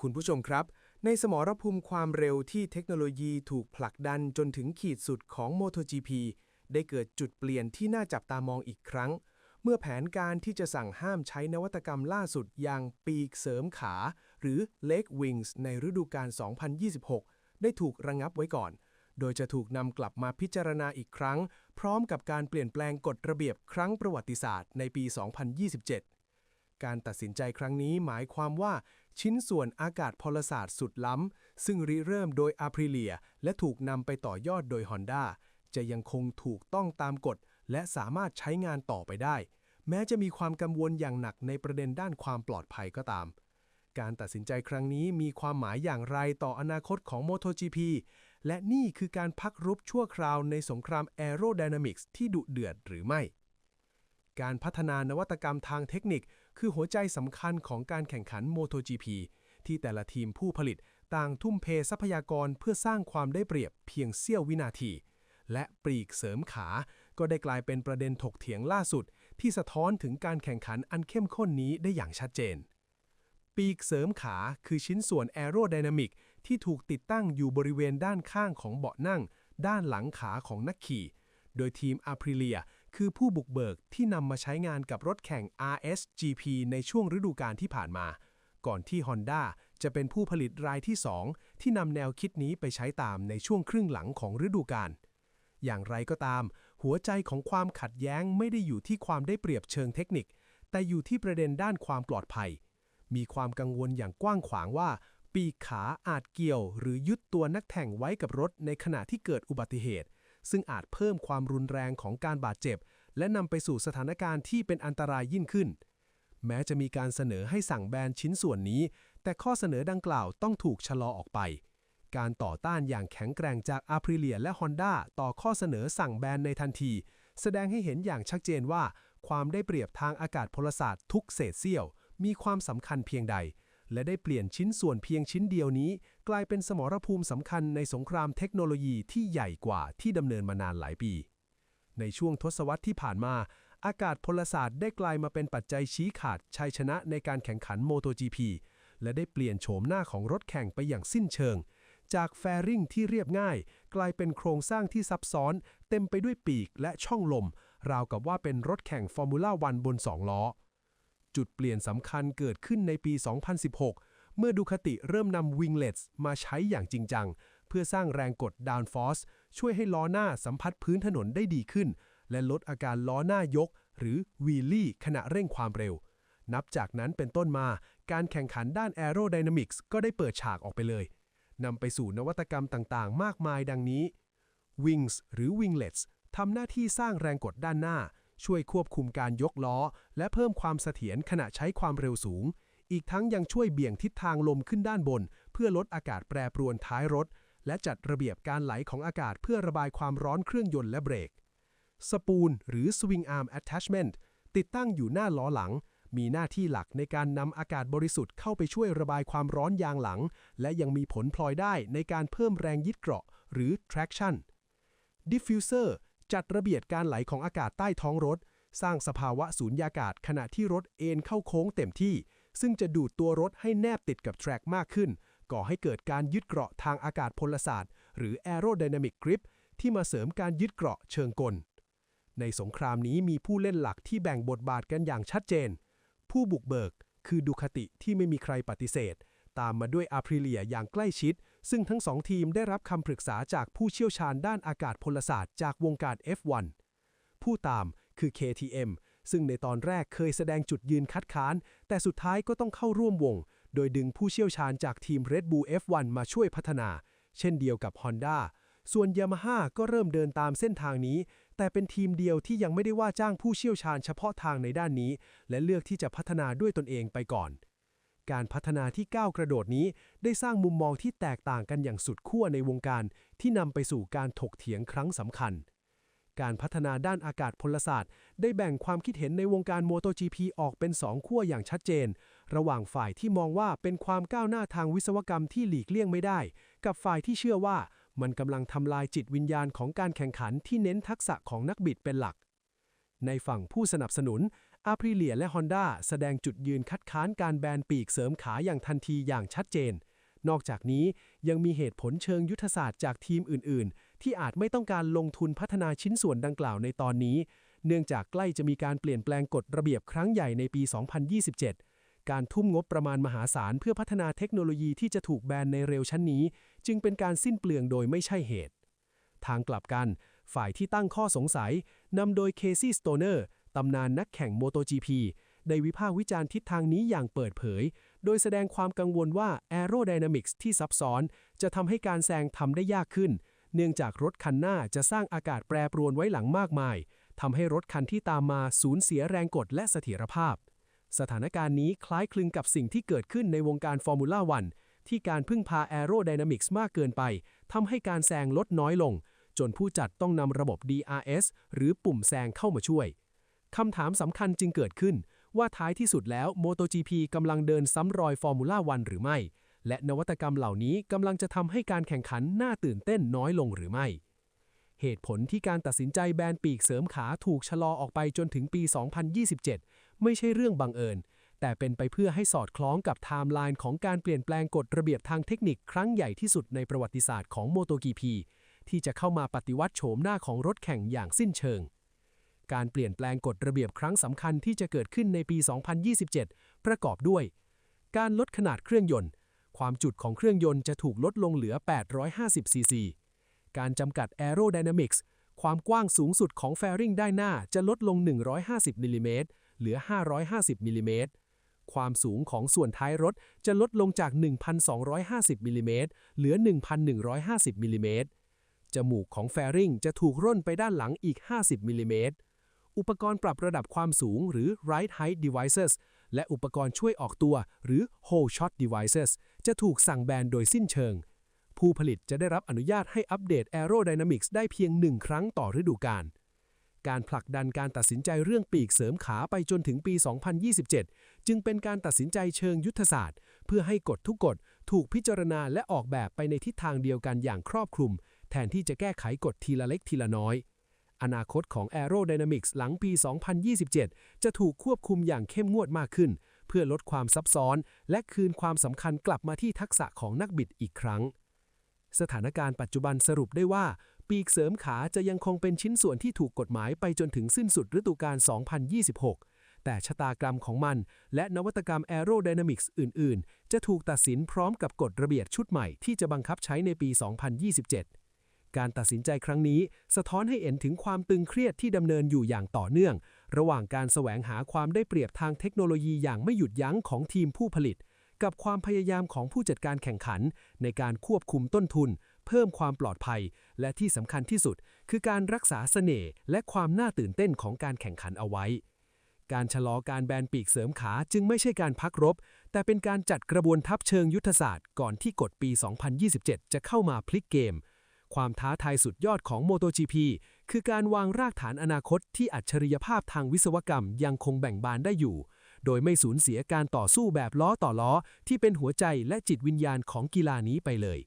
คุณผู้ชมครับ ในสมรภูมิความเร็วที่เทคโนโลยีถูกผลักดันจนถึงขีดสุดของ MotoGP ได้เกิดจุดเปลี่ยนที่น่าจับตามองอีกครั้ง เมื่อแผนการที่จะสั่งห้ามใช้นวัตกรรมล่าสุดอย่างปีกเสริมขา หรือ Leg Wings ในฤดูกาล 2026 ได้ถูกระงับไว้ก่อน โดยจะถูกนำกลับมาพิจารณาอีกครั้ง พร้อมกับการเปลี่ยนแปลงกฎระเบียบครั้งประวัติศาสตร์ในปี 2027 การตัดสินใจครั้งนี้หมายความว่า ชิ้นส่วนอากาศพลศาสตร์สุดล้ำ ซึ่งริเริ่มโดยอาพริเลีย และถูกนำไปต่อยอดโดย Honda จะยังคงถูกต้องตามกฎ และสามารถใช้งานต่อไปได้ แม้จะมีความกังวลอย่างหนักในประเด็นด้านความปลอดภัยก็ตาม การตัดสินใจครั้งนี้มีความหมายอย่างไรต่ออนาคตของ MotoGP และนี่คือการพักรบชั่วคราวในสงครามแอโรไดนามิกส์ที่ดุเดือดหรือไม่การพัฒนานวัตกรรมทางเทคนิค คือหัวใจสำคัญของการแข่งขัน MotoGP ที่แต่ละทีมผู้ผลิตต่างทุ่มเททรัพยากรเพื่อสร้างความได้เปรียบเพียงเสี้ยววินาที และปลีกเสริมขา ก็ได้กลายเป็นประเด็นถกเถียงล่าสุด ที่สะท้อนถึงการแข่งขันอันเข้มข้นนี้ได้อย่างชัดเจน ปีกเสริมขาคือชิ้นส่วนแอโรไดนามิกที่ถูกติดตั้งอยู่บริเวณด้านข้างของเบาะนั่ง ด้านหลังขาของนักขี่ โดยทีมอาพริเลีย คือผู้บุกเบิกที่นำมาใช้งานกับรถแข่ง RSGP ในช่วงฤดูกาลที่ผ่านมา ก่อนที่ Honda จะเป็นผู้ผลิตรายที่ 2 ที่นำแนวคิดนี้ไปใช้ตามในช่วงครึ่งหลังของฤดูกาลอย่างไรก็ตาม หัวใจของความขัดแย้งไม่ได้อยู่ที่ความได้เปรียบเชิงเทคนิค แต่อยู่ที่ประเด็นด้านความปลอดภัย มีความกังวลอย่างกว้างขวางว่า ปีกขาอาจเกี่ยว หรือยึดตัวนักแข่งไว้กับรถในขณะที่เกิดอุบัติเหตุ ซึ่งอาจเพิ่มความรุนแรงของการบาดเจ็บ และนำไปสู่สถานการณ์ที่เป็นอันตรายยิ่งขึ้น แม้จะมีการเสนอให้สั่งแบนชิ้นส่วนนี้ แต่ข้อเสนอดังกล่าวต้องถูกชะลอออกไป การต่อต้านอย่างแข็งแกร่งจากอาพริเลียและ Honda ต่อข้อเสนอสั่งแบนในทันที แสดงให้เห็นอย่างชัดเจนว่า ความได้เปรียบทางอากาศพลศาสตร์ทุกเศษเสี้ยว มีความสำคัญเพียงใดและได้เปลี่ยนชิ้นส่วนเพียงชิ้นเดียวนี้ กลายเป็นสมรภูมิสำคัญในสงครามเทคโนโลยีที่ใหญ่กว่าที่ดำเนินมานานหลายปี ในช่วงทศวรรษที่ผ่านมา อากาศพลศาสตร์ได้กลายมาเป็นปัจจัยชี้ขาดชัยชนะในการแข่งขัน MotoGP และได้เปลี่ยนโฉมหน้าของรถแข่งไปอย่างสิ้นเชิง จากแฟริงที่เรียบง่าย กลายเป็นโครงสร้างที่ซับซ้อน เต็มไปด้วยปีกและช่องลม ราวกับว่าเป็นรถแข่งฟอร์มูล่าวันบนสองล้อ จุดเปลี่ยนสำคัญเกิดขึ้นในปี 2016 เมื่อดูคติเริ่มนำวิงเลตส์มาใช้อย่างจริงจัง เพื่อสร้างแรงกดดาวน์ฟอสช่วยให้ล้อหน้าสัมผัสพื้นถนนได้ดีขึ้น และลดอาการล้อหน้ายก หรือวีลี่ขณะเร่งความเร็ว นับจากนั้นเป็นต้นมาการแข่งขันด้านแอโรไดนามิกส์ก็ได้เปิดฉากออกไปเลยนำไปสู่นวัตกรรมต่างๆ มากมายดังนี้ Wings หรือ Winglets ทำหน้าที่สร้างแรงกดด้านหน้า ช่วยควบคุมการยกล้อ และเพิ่มความเสถียรขณะใช้ความเร็วสูง อีกทั้งยังช่วยเบี่ยงทิศทางลมขึ้นด้านบน เพื่อลดอากาศแปรปรวนท้ายรถ และจัดระเบียบการไหลของอากาศเพื่อระบายความร้อนเครื่องยนต์และเบรก สปูลหรือ Swing Arm Attachment ติดตั้งอยู่หน้าล้อหลัง มีหน้าที่หลักในการนำอากาศบริสุทธิ์เข้าไปช่วยระบายความร้อนยางหลัง และยังมีผลพลอยได้ในการเพิ่มแรงยึดเกราะ หรือ traction diffuser จัดระเบียบการไหลของอากาศใต้ท้องรถ สร้างสภาวะสูญญากาศขณะที่รถเอนเข้าโค้งเต็มที่ ซึ่งจะดูดตัวรถให้แนบติดกับแทร็กมากขึ้น ก่อให้เกิดการยึดเกราะทางอากาศพลศาสตร์ หรือ aerodynamic grip ที่มาเสริมการยึดเกราะเชิงกล ในสงครามนี้มีผู้เล่นหลักที่แบ่งบทบาทกันอย่างชัดเจน ผู้บุกเบิกคือดูคติที่ไม่มีใครปฏิเสธ ตามมาด้วยอาพริเลียอย่างใกล้ชิด ซึ่งทั้งสองทีมได้รับคำปรึกษาจากผู้เชี่ยวชาญด้านอากาศพลศาสตร์จากวงการ F1 ผู้ตามคือ KTM ซึ่งในตอนแรกเคยแสดงจุดยืนคัดค้าน แต่สุดท้ายก็ต้องเข้าร่วมวง โดยดึงผู้เชี่ยวชาญจากทีม Red Bull F1 มาช่วยพัฒนา เช่นเดียวกับ Honda ส่วน Yamaha ก็เริ่มเดินตามเส้นทางนี้ แต่เป็นทีมเดียวที่ยังไม่ได้ว่าจ้างผู้เชี่ยวชาญเฉพาะทางในด้านนี้ และเลือกที่จะพัฒนาด้วยตนเองไปก่อน การพัฒนาที่ก้าวกระโดดนี้ ได้สร้างมุมมองที่แตกต่างกันอย่างสุดขั้วในวงการ ที่นำไปสู่การถกเถียงครั้งสำคัญ การพัฒนาด้านอากาศพลศาสตร์ ได้แบ่งความคิดเห็นในวงการ MotoGP ออกเป็นสองขั้วอย่างชัดเจน ระหว่างฝ่ายที่มองว่าเป็นความก้าวหน้าทางวิศวกรรมที่หลีกเลี่ยงไม่ได้ กับฝ่ายที่เชื่อว่ามันกำลังทำลายจิตวิญญาณของการแข่งขันที่เน้นทักษะของนักบิดเป็นหลัก ในฝั่งผู้สนับสนุน a p r i l i a และ Honda แสดงจุดยืนคัดค้านการแบนปีกเสริมขาอย่างทันทีอย่างชัดเจนนอกจากนี้ยังมีเหตุผลเชิงยุทธศาสตร์จากทีมอื่นๆ ที่อาจไม่ต้องการลงทุนพัฒนาชิ้นส่วนดังกล่าวในตอนนี้ เนื่องจากใกล้จะมีการเปลี่ยนแปลงกฎระเบียบครั้งใหญ่ในปี 2027 การทุ่มงบประมาณมหาศาลเพื่อพัฒนาเทคโนโลยีที่จะถูกแบนในเร็วชั้นนี้ จึงเป็นการสิ้นเปลืองโดยไม่ใช่เหตุ ทางกลับกัน ฝ่ายที่ตั้งข้อสงสัยนำโดยเคซี่สโตเนอร์ตำนานนักแข่ง MotoGP ได้วิพากษ์วิจารณ์ทิศทางนี้อย่างเปิดเผย โดยแสดงความกังวลว่า Aerodynamics ที่ซับซ้อน จะทำให้การแซงทำได้ยากขึ้น เนื่องจากรถคันหน้าจะสร้างอากาศแปรปรวนไว้หลังมากมายทำให้รถคันที่ตามมาสูญเสียแรงกดและเสถียรภาพ สถานการณ์นี้คล้ายคลึงกับสิ่งที่เกิดขึ้นในวงการฟอร์มูล่าวันที่การพึ่งพา Aerodynamics มากเกินไปทำให้การแซงลดน้อยลง จนผู้จัดต้องนำระบบ DRS หรือปุ่มแซงเข้ามาช่วยคำถามสำคัญจึงเกิดขึ้น ว่าท้ายที่สุดแล้ว MotoGP กำลังเดินซ้ำรอยฟอร์มูล่าวันหรือไม่ และนวัตกรรมเหล่านี้กำลังจะทำให้การแข่งขันน่าตื่นเต้นน้อยลงหรือไม่ เหตุผลที่การตัดสินใจแบนปีกเสริมขาถูกชะลอออกไปจนถึงปี 2027 ไม่ใช่เรื่องบังเอิญ แต่เป็นไปเพื่อให้สอดคล้องกับไทม์ไลน์ของการเปลี่ยนแปลงกฎระเบียบทางเทคนิคครั้งใหญ่ที่สุดในประวัติศาสตร์ของ MotoGP ที่จะเข้ามาปฏิวัติโฉมหน้าของรถแข่งอย่างสิ้นเชิงการเปลี่ยนแปลงกฎระเบียบครั้งสำคัญที่จะเกิดขึ้นในปี 2027 ประกอบด้วย การลดขนาดเครื่องยนต์ ความจุดของเครื่องยนต์จะถูกลดลงเหลือ 850 ซีซี การจำกัด Aerodynamics ความกว้างสูงสุดของแฟริงด้านหน้าจะลดลง 150มิลลิเมตรเหลือ 550มิลลิเมตรความสูงของส่วนท้ายรถจะลดลงจาก 1,250มิลลิเมตรเหลือ 1,150มิลลิเมตรจมูกของแฟริงจะถูกร่นไปด้านหลังอีก 50มิลลิเมตร อุปกรณ์ปรับระดับความสูงหรือ Right Height Devices และอุปกรณ์ช่วยออกตัวหรือ Whole Shot Devices จะถูกสั่งแบนโดยสิ้นเชิง ผู้ผลิตจะได้รับอนุญาตให้อัปเดต Aerodynamics ได้เพียงหนึ่งครั้งต่อฤดูกาลการผลักดันการตัดสินใจเรื่องปีกเสริมขาไปจนถึงปี 2027 จึงเป็นการตัดสินใจเชิงยุทธศาสตร์ เพื่อให้กฎทุกกฎถูกพิจารณาและออกแบบไปในทิศทางเดียวกันอย่างครอบคลุม แทนที่จะแก้ไขกฎทีละเล็กทีละน้อย อนาคตของ Aerodynamics หลังปี 2027 จะถูกควบคุมอย่างเข้มงวดมากขึ้น เพื่อลดความซับซ้อน และคืนความสำคัญกลับมาที่ทักษะของนักบิดอีกครั้ง สถานการณ์ปัจจุบันสรุปได้ว่า ปีกเสริมขาจะยังคงเป็นชิ้นส่วนที่ถูกกฎหมายไปจนถึงสิ้นสุดฤดูกาล 2026แต่ชะตากรรมของมัน และนวัตกรรม Aerodynamics อื่น ๆ จะถูกตัดสินพร้อมกับกฎระเบียบชุดใหม่ที่จะบังคับใช้ในปี 2027 การตัดสินใจครั้งนี้ สะท้อนให้เห็นถึงความตึงเครียดที่ดำเนินอยู่อย่างต่อเนื่อง ระหว่างการแสวงหาความได้เปรียบทางเทคโนโลยีอย่างไม่หยุดยั้งของทีมผู้ผลิต กับความพยายามของผู้จัดการแข่งขัน ในการควบคุมต้นทุน เพิ่มความปลอดภัย และที่สำคัญที่สุด คือการรักษาเสน่ห์และความน่าตื่นเต้นของการแข่งขันเอาไว้การชะลอการแบนปีกเสริมขาจึงไม่ใช่การพักรบ แต่เป็นการจัดกระบวนทัพเชิงยุทธศาสตร์ก่อนที่กฎปี 2027 จะเข้ามาพลิกเกม ความท้าทายสุดยอดของ MotoGP คือการวางรากฐานอนาคตที่อัจฉริยภาพทางวิศวกรรมยังคงแบ่งบานได้อยู่ โดยไม่สูญเสียการต่อสู้แบบล้อต่อล้อที่เป็นหัวใจและจิตวิญญาณของกีฬานี้ไปเลย